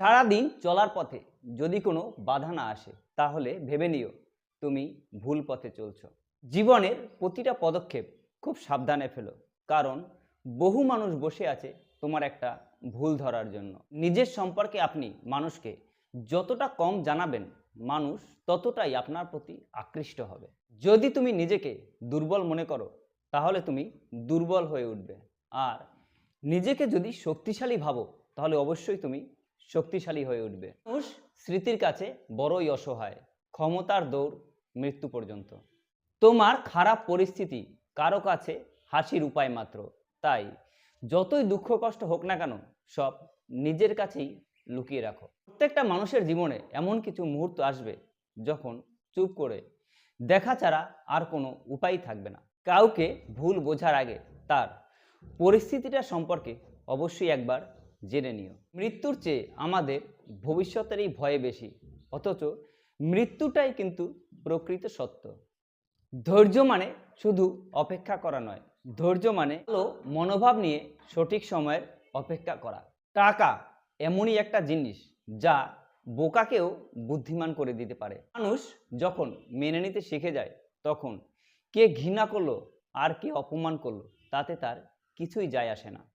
সারাদিন চলার পথে যদি কোনো বাধা না আসে, তাহলে ভেবে নিও তুমি ভুল পথে চলছ। জীবনের প্রতিটা পদক্ষেপ খুব সাবধানে ফেলো, কারণ বহু মানুষ বসে আছে তোমার একটা ভুল ধরার জন্য। নিজের সম্পর্কে আপনি মানুষকে যতটা কম জানাবেন, মানুষ ততটাই আপনার প্রতি আকৃষ্ট হবে। যদি তুমি নিজেকে দুর্বল মনে করো, তাহলে তুমি দুর্বল হয়ে উঠবে। আর নিজেকে যদি শক্তিশালী ভাবো, তাহলে অবশ্যই তুমি শক্তিশালী হয়ে উঠবে। মানুষ স্মৃতির কাছে বড়ই অসহায়। ক্ষমতার দৌড় মৃত্যু পর্যন্ত। তোমার খারাপ পরিস্থিতি কারও কাছে হাসির উপায় মাত্র। তাই যতই দুঃখ কষ্ট হোক না কেন সব নিজের কাছেই লুকিয়ে রাখো। প্রত্যেকটা মানুষের জীবনে এমন কিছু মুহূর্ত আসবে যখন চুপ করে দেখা ছাড়া আর কোনো উপায় থাকবে না। কাউকে ভুল বোঝার আগে তার পরিস্থিতিটা সম্পর্কে অবশ্যই একবার জেনে নিও। মৃত্যুর চেয়ে আমাদের ভবিষ্যতেরই ভয়ে বেশি, অথচ মৃত্যুটাই কিন্তু প্রকৃত সত্য। ধৈর্য মানে শুধু অপেক্ষা করা নয়, ধৈর্য মানে হলো মনোভাব নিয়ে সঠিক সময়ের অপেক্ষা করা। টাকা এমনই একটা জিনিস যা বোকাকেও বুদ্ধিমান করে দিতে পারে। মানুষ যখন মেনে নিতে শিখে যায়, তখন কে ঘৃণা করল, আর কে অপমান করল, তাতে তার কিছুই যায় আসে না।